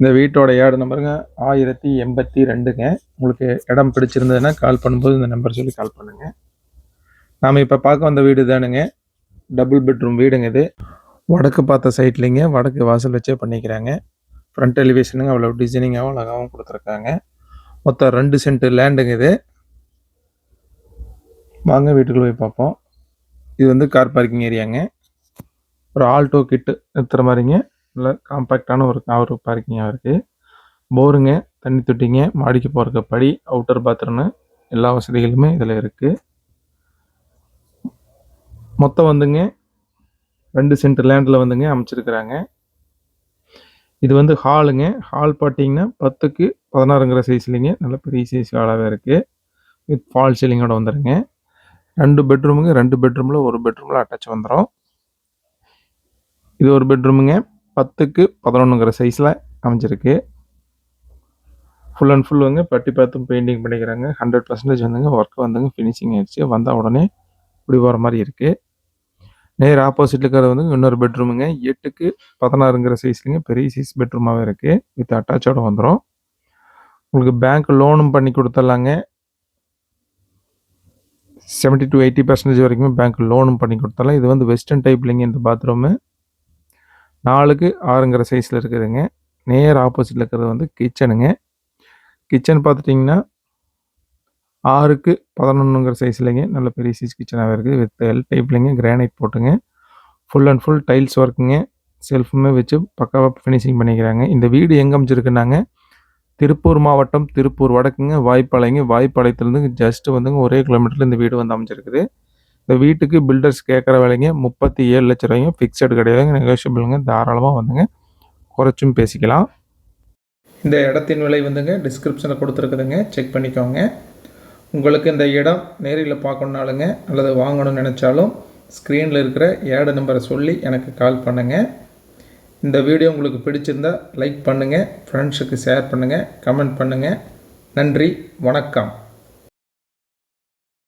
இந்த வீட்டோட ஏடு நம்பருங்க? ஆயிரத்தி எண்பத்தி ரெண்டுங்க. உங்களுக்கு இடம் பிடிச்சிருந்ததுன்னா கால் பண்ணும்போது இந்த நம்பர் சொல்லி கால் பண்ணுங்க. நாம் இப்போ பார்க்க வந்த வீடு தானுங்க. டபுள் பெட்ரூம் வீடுங்க இது. வடக்கு பார்த்த சைட்லிங்க வடக்கு வாசல் வச்சே பண்ணிக்கிறாங்க. ஃப்ரண்ட் எலிவேஷனுங்க அவ்வளோ டிசைனிங்காகவும் அழகாகவும் கொடுத்துருக்காங்க. மொத்தம் ரெண்டு சென்ட் லேண்டுங்க இது. வாங்க வீட்டுக்குள்ள போய் பார்ப்போம். இது வந்து கார் பார்க்கிங் ஏரியாங்க ஒரு ஆல்டோ கிட்டு நிறுத்துகிற மாதிரிங்க. நல்ல காம்பேக்டான ஒரு கார் பார்க்கிங்காக இருக்குது போருங்க தண்ணி தொட்டிங்க மாடிக்கு போகிறக்கு படி அவுட்டர் பாத்ரூம்னு எல்லா வசதிகளுமே இதில் இருக்குது மொத்தம் வந்துங்க ரெண்டு சென்ட் லேண்டில் வந்துங்க அமைச்சிருக்கிறாங்க. இது வந்து ஹாலுங்க ஹால் பார்த்தீங்கன்னா பத்துக்கு பதினாறுங்கிற சைஸ்லிங்க நல்ல பெரிய சைஸ் ஹாலாகவே இருக்குது வித் ஃபால் சீலிங்கோட வந்துடுங்க ரெண்டு பெட்ரூமுங்க ரெண்டு பெட்ரூமில் ஒரு பெட்ரூமில் அட்டாச் வந்துடும் இது ஒரு பெட்ரூமுங்க பத்துக்கு பதினொன்றுங்கிற சைஸில் அமைஞ்சிருக்கு. ஃபுல் அண்ட் ஃபுல் வந்து பட்டி பார்த்தும் பெயிண்டிங் பண்ணிக்கிறாங்க. ஹண்ட்ரட் பர்சன்டேஜ் வந்துங்க ஒர்க் வந்துங்க ஃபினிஷிங் ஆயிடுச்சு. வந்தால் உடனே இப்படி போகிற மாதிரி இருக்குது நேர் ஆப்போசிட்டில் இருக்கிறது வந்து இன்னொரு பெட்ரூமுங்க எட்டுக்கு பதினாறுங்கிற சைஸ்லிங்க பெரிய சைஸ் பெட்ரூமாகவே இருக்குது வித் அட்டாச்சோட வந்துடும் உங்களுக்கு பேங்க் லோனும் பண்ணி கொடுத்துட்லாங்க. செவன்ட்டி டு எயிட்டி பர்சன்டேஜ் வரைக்குமே பேங்க் லோனும் பண்ணி கொடுத்துடலாம். இது வந்து வெஸ்டர்ன் டைப்லிங்க இந்த பாத்ரூமு நாலுக்கு ஆறுங்கிற சைஸில் இருக்குதுங்க. நேர் ஆப்போசிட்டில் இருக்கிறது வந்து கிச்சனுங்க கிச்சன் பார்த்துட்டிங்கன்னா ஆறுக்கு பதினொன்றுங்கிற சைஸ்லேங்க நல்ல பெரிய சைஸ் கிச்சனாகவே இருக்குது. வித் எல் டைப்லேங்க கிரானைட் போட்டுங்க. ஃபுல் அண்ட் ஃபுல் டைல்ஸ் ஒர்க்குங்க செல்ஃபுமே வச்சு பக்காவாக ஃபினிஷிங் பண்ணிக்கிறாங்க. இந்த வீடு எங்கே அமைச்சிருக்குன்னாங்க திருப்பூர் மாவட்டம் திருப்பூர் வடக்குங்க. வாய்ப்பாளைங்க. வாய்ப்பாளையத்துலேருந்து ஜஸ்ட் வந்துங்க ஒரே கிலோமீட்டரில் இந்த வீடு வந்து அமைச்சிருக்குது இந்த வீட்டுக்கு பில்டர்ஸ் கேட்குற விலைங்க. முப்பத்தி ஏழு லட்ச ரூபாயும் ஃபிக்ஸட் கிடையாதுங்க. நெகோஷியபிளுங்க தாராளமாக வந்துங்க. குறைச்சும் பேசிக்கலாம். இந்த இடத்தின் விலை வந்துங்க. டிஸ்கிரிப்ஷனில் கொடுத்துருக்குதுங்க. செக் பண்ணிக்கோங்க. உங்களுக்கு இந்த இடம் நேரில் பார்க்கணுனாலுங்க அல்லது வாங்கணும்னு நினச்சாலும் ஸ்க்ரீனில் இருக்கிற ஏட நம்பரை சொல்லி எனக்கு கால் பண்ணுங்கள் இந்த வீடியோ உங்களுக்கு பிடிச்சிருந்தா லைக் பண்ணுங்கள் ஃப்ரெண்ட்ஸுக்கு ஷேர் பண்ணுங்கள் கமெண்ட் பண்ணுங்கள் நன்றி. வணக்கம்.